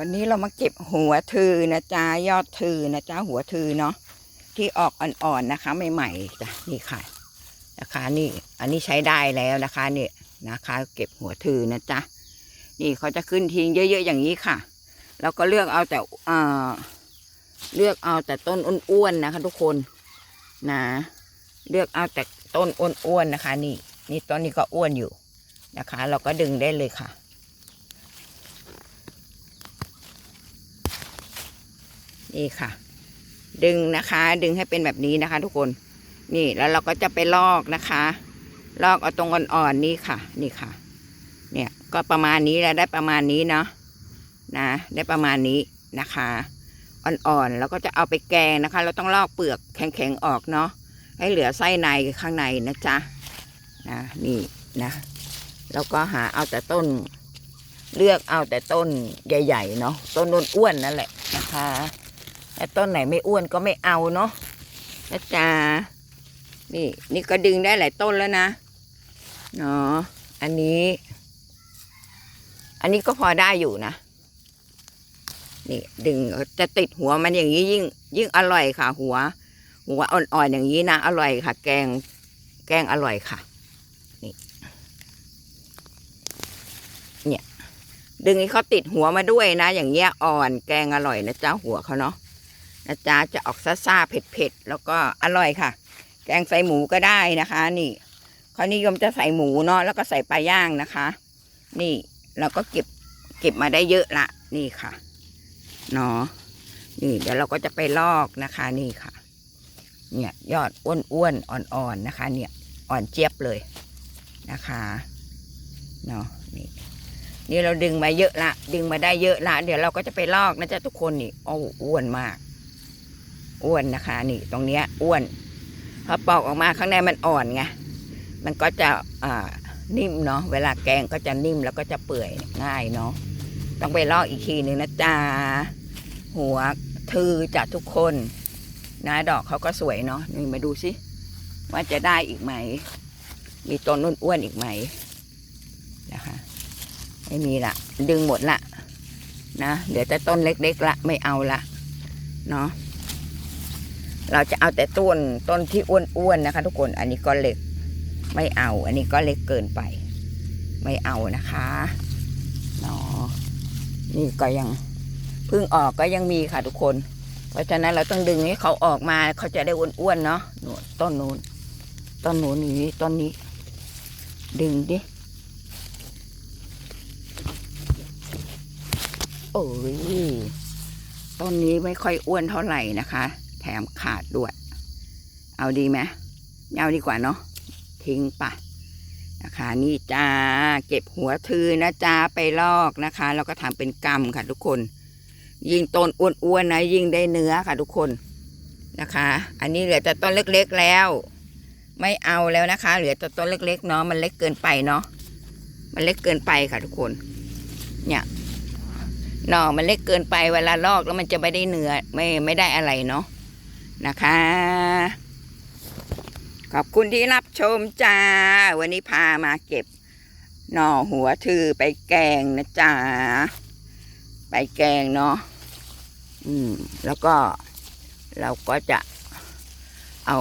วันนี้เรามาเก็บหัวทือนะจ๊ะยอดทือนะจ๊ะหัวทือเนาะที่ออกอ่อนๆนะคะ ใหม่ๆจ้ะนี่ค่ะนะคะนี่อันนี้ใช้ได้แล้วนะคะนี่นะคะ เก็บหัวทือนะจ๊ะนี่เขาจะขึ้นทิ้งเยอะ ๆ อย่างนี้ค่ะแล้วก็เลือกเอาแต่เอ่าเลือกเอาแต่ต้นอ้วนๆนะคะ ทุกคนนะ เลือกเอาแต่ต้นอ้วนๆนะคะ นี่ นี่ต้นนี้ก็อ้วนอยู่นะคะ เราก็ดึงได้เลยค่ะ นี่ค่ะ ดึงนะคะ ดึงให้เป็นแบบนี้นะคะ ทุกคน นี่แล้วเราก็จะไปลอกนะคะ ลอกเอาตรงอ่อนๆนี่ค่ะ นี่ค่ะ เนี่ยก็ประมาณนี้แหละได้ประมาณนี้เนาะนะ ได้ประมาณนี้นะคะอ่อนๆแล้วก็จะเอาไปแกงนะคะ เราต้องลอกเปลือกแข็งๆออกเนาะให้เหลือไส้ในข้างในนะจ๊ะนะนี่นะแล้วก็หาเอาแต่ต้น เลือกเอาแต่ต้นใหญ่ ๆ เนาะต้นอ้วนๆนั่นแหละนะคะ แต่ต้นไหนไม่อ้วนก็ไม่เอาเนาะนะจ๊ะนี่นี่ก็ดึงได้หลายต้นแล้วนะเนาะอันนี้ อันนี้ก็พอได้อยู่นะนี่ดึงจะติดหัวมันอย่างนี้ยิ่ง ยิ่งอร่อยค่ะ หัว หัวอ่อนๆอย่างนี้นะอร่อยค่ะ แกง แกงอร่อยค่ะ นี่ เนี่ย ดึงให้เขาติดหัวมาด้วยนะ อย่างเงี้ยอ่อนแกงอร่อยนะจ๊ะหัวเขาเนาะ นะจ๊ะจะออกซ่าๆเผ็ดๆแล้วก็อร่อยค่ะ แกงใส่หมูก็ได้นะคะ นี่เขานิยมจะใส่หมูเนาะแล้วก็ใส่ปลาย่างนะคะ นี่เราก็เก็บเก็บมาได้เยอะละนี่ค่ะเนาะนี่เดี๋ยวเราก็จะไปลอกนะคะนี่ค่ะ เนี่ยยอดอ้วนๆอ่อนๆนะคะ เนี่ยอ่อนเจี๊ยบเลยนะคะเนาะนี่นี่เราดึงมาเยอะละดึงมาได้เยอะละเดี๋ยวเราก็จะไปลอกนะจ๊ะทุกคนนี่โอ้อ้วนมาก อ้วนนะคะ นี่ตรงเนี้ยอ้วนพอปอกออกมาข้างในมันอ่อนไงมันก็จะอ่านิ่มเนาะเวลาแกงก็จะนิ่มแล้วก็จะเปื่อยง่ายเนาะต้องไปลอกอีกทีหนึ่งนะจ๊ะหัวทือจากทุกคนนะดอกเขาก็สวยเนาะนี่มาดูสิว่าจะได้อีกไหม มีต้นนุ่นอ้วนอีกไหมนะคะ ไม่มีละดึงหมดละนะเดี๋ยวแต่ต้นเล็กๆละไม่เอาละเนาะ เราจะเอาแต่ต้นต้นที่อ้วนๆนะคะ ทุกคนอันนี้ก็เล็กไม่เอา อันนี้ก็เล็กเกินไป ไม่เอานะคะเนาะนี่ก็ยังเพิ่งออกก็ยังมีค่ะทุกคน เพราะฉะนั้นเราต้องดึงให้เขาออกมาเขาจะได้อ้วนๆเนาะนูต้นนู้นต้นนู้นนี้ต้นนี้ ดึงดิโอ้ยต้นนี้ไม่ค่อยอ้วนเท่าไหร่นะคะ มขาดด้วย เอาดีไหมไม่เอาดีกว่าเนาะทิ้งปะนะคะนี่จ้าเก็บหัวทือนะจ้าไปลอกนะคะ แล้วก็ทำเป็นกำค่ะทุกคน ยิ่งต้นอ้วนๆนะยิ่งได้เนื้อค่ะทุกคนนะคะ อันนี้เหลือแต่ต้นเล็กๆแล้ว ไม่เอาแล้วนะคะ เหลือแต่ต้นเล็กๆเนาะมันเล็กเกินไปเนาะมันเล็กเกินไปค่ะทุกคน เนี่ยหน่อมันเล็กเกินไปเวลาลอกแล้วมันจะไม่ได้เนื้อไม่ไม่ได้อะไรเนาะ นะคะ ขอบคุณที่รับชมจ้า วันนี้พามาเก็บ หน่อหัวทือไปแกงนะจ้า ไปแกงเนาะอืม แล้วก็เราก็จะเอา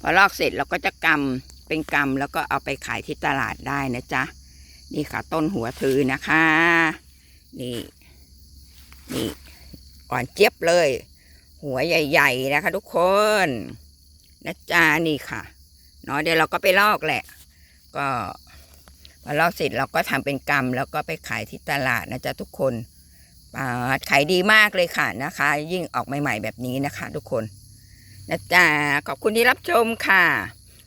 พอลอกเสร็จเราก็จะกำเป็นกำแล้วก็เอาไปขายที่ตลาดได้นะจ๊ะ นี่ค่ะต้นหัวทือนะคะ นี่ นี่อ่อนเจี๊ยบเลย หัวใหญ่ ๆ นะคะ ทุกคนนะจ๊ะนี่ค่ะเนาะเดี๋ยวเราก็ไปลอกแหละ ก็พอลอกเสร็จเราก็ทำเป็นกรรมแล้วก็ไปขายที่ตลาดนะจ๊ะทุกคนอ่าขายดีมากเลยค่ะนะคะ ยิ่งออกใหม่ ๆ แบบนี้นะคะ ทุกคนนะจ๊ะขอบคุณที่รับชมค่ะ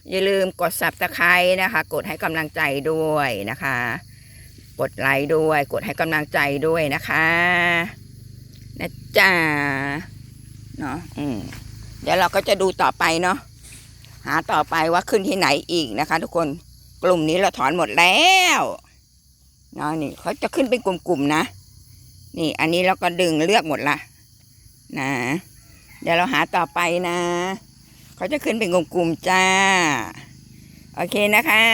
อย่าลืมกด subscribe นะคะ กดให้กำลังใจด้วยนะคะ กดไลค์ด้วย กดให้กำลังใจด้วยนะคะนะจ๊ะ เนาะอืมเดี๋ยวเราก็จะดูต่อไปเนาะหาต่อไปว่าขึ้นที่ไหนอีกนะคะ ทุกคนกลุ่มนี้เราถอนหมดแล้วเนาะนี่เขาจะขึ้นเป็นกลุ่มๆนะ นี่ อันนี้เราก็ดึงเลือกหมดละนะ เดี๋ยวเราหาต่อไปนะเขาจะขึ้นเป็นกลุ่มๆจ้า โอเคนะคะ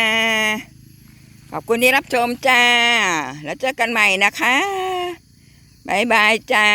ขอบคุณที่รับชมจ้า แล้วเจอกันใหม่นะคะบ๊ายบายบายจ้า